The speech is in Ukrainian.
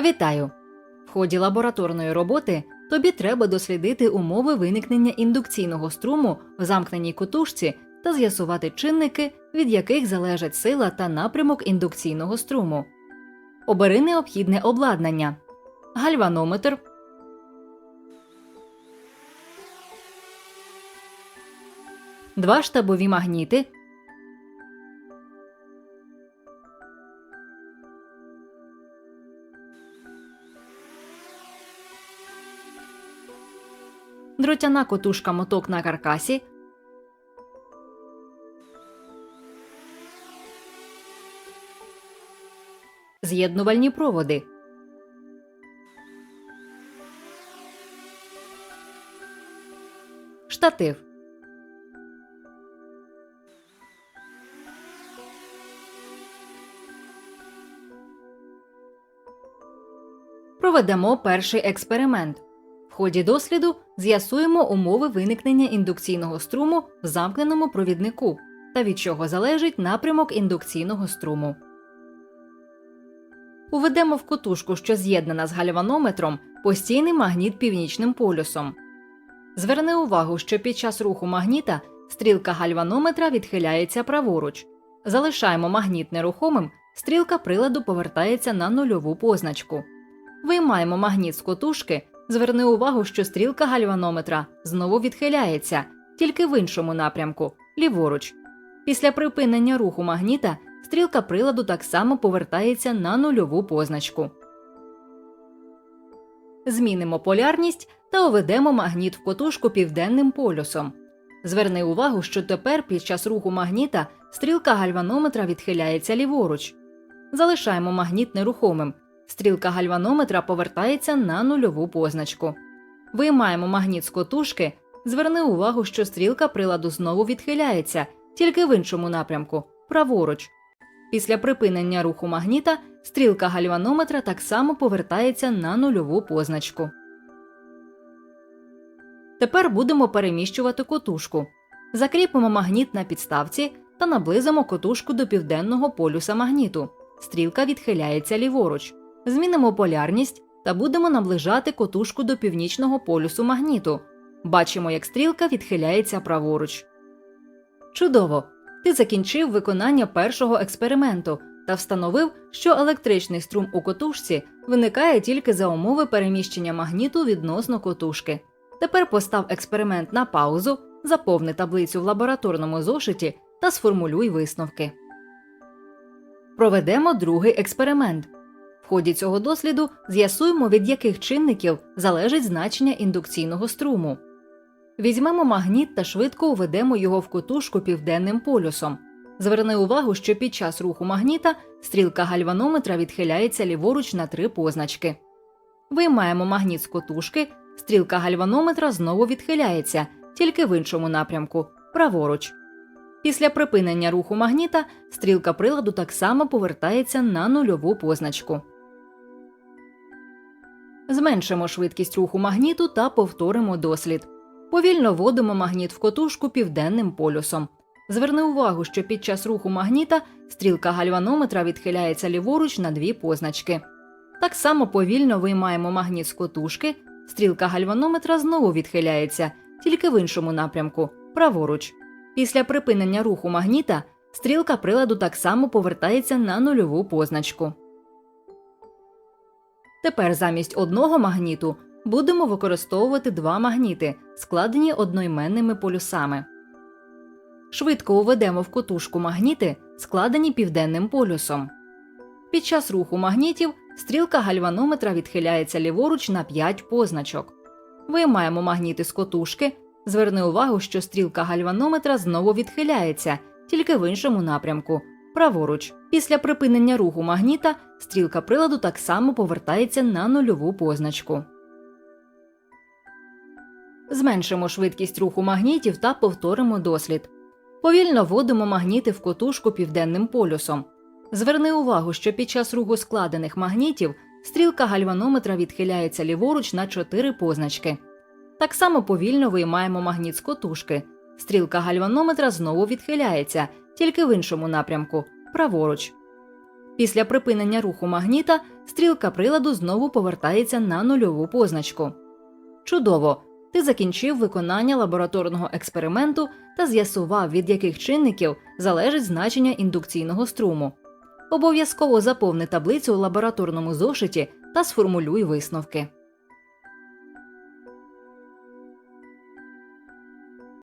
Вітаю! В ході лабораторної роботи тобі треба дослідити умови виникнення індукційного струму в замкненій котушці та з'ясувати чинники, від яких залежать сила та напрямок індукційного струму. Обери необхідне обладнання, гальванометр, два штабові магніти, дротяна котушка моток на каркасі, з'єднувальні проводи. Штатив. Проведемо перший експеримент. В ході досліду з'ясуємо умови виникнення індукційного струму в замкненому провіднику та від чого залежить напрямок індукційного струму. Уведемо в котушку, що з'єднана з гальванометром, постійний магніт північним полюсом. Зверни увагу, що під час руху магніта стрілка гальванометра відхиляється праворуч. Залишаємо магніт нерухомим, стрілка приладу повертається на нульову позначку. Виймаємо магніт з котушки. Зверни увагу, що стрілка гальванометра знову відхиляється, тільки в іншому напрямку ліворуч. Після припинення руху магніта стрілка приладу так само повертається на нульову позначку. Змінимо полярність та уведемо магніт в котушку південним полюсом. Зверни увагу, що тепер під час руху магніта стрілка гальванометра відхиляється ліворуч. Залишаємо магніт нерухомим. Стрілка гальванометра повертається на нульову позначку. Виймаємо магніт з котушки. Зверни увагу, що стрілка приладу знову відхиляється, тільки в іншому напрямку праворуч. Після припинення руху магніта стрілка гальванометра так само повертається на нульову позначку. Тепер будемо переміщувати котушку. Закріпимо магніт на підставці та наблизимо котушку до південного полюса магніту. Стрілка відхиляється ліворуч. Змінимо полярність та будемо наближати котушку до північного полюсу магніту. Бачимо, як стрілка відхиляється праворуч. Чудово! Ти закінчив виконання першого експерименту та встановив, що електричний струм у котушці виникає тільки за умови переміщення магніту відносно котушки. Тепер постав експеримент на паузу, заповни таблицю в лабораторному зошиті та сформулюй висновки. Проведемо другий експеримент. Ході цього досліду з'ясуємо, від яких чинників залежить значення індукційного струму. Візьмемо магніт та швидко уведемо його в котушку південним полюсом. Зверни увагу, що під час руху магніта стрілка гальванометра відхиляється ліворуч на три позначки. Виймаємо магніт з котушки, стрілка гальванометра знову відхиляється, тільки в іншому напрямку праворуч. Після припинення руху магніта стрілка приладу так само повертається на нульову позначку. Зменшимо швидкість руху магніту та повторимо дослід. Повільно вводимо магніт в котушку південним полюсом. Зверни увагу, що під час руху магніта стрілка гальванометра відхиляється ліворуч на дві позначки. Так само повільно виймаємо магніт з котушки, стрілка гальванометра знову відхиляється, тільки в іншому напрямку праворуч. Після припинення руху магніта стрілка приладу так само повертається на нульову позначку. Тепер замість одного магніту будемо використовувати два магніти, складені одноіменними полюсами. Швидко уведемо в котушку магніти, складені південним полюсом. Під час руху магнітів стрілка гальванометра відхиляється ліворуч на 5 позначок. Виймаємо магніти з котушки. Зверни увагу, що стрілка гальванометра знову відхиляється, тільки в іншому напрямку праворуч. Після припинення руху магніта стрілка приладу так само повертається на нульову позначку. Зменшимо швидкість руху магнітів та повторимо дослід. Повільно вводимо магніти в котушку південним полюсом. Зверни увагу, що під час руху складених магнітів стрілка гальванометра відхиляється ліворуч на 4 позначки. Так само повільно виймаємо магніт з котушки. Стрілка гальванометра знову відхиляється, тільки в іншому напрямку праворуч. Після припинення руху магніта стрілка приладу знову повертається на нульову позначку. Чудово! Ти закінчив виконання лабораторного експерименту та з'ясував, від яких чинників залежить значення індукційного струму. Обов'язково заповни таблицю у лабораторному зошиті та сформулюй висновки.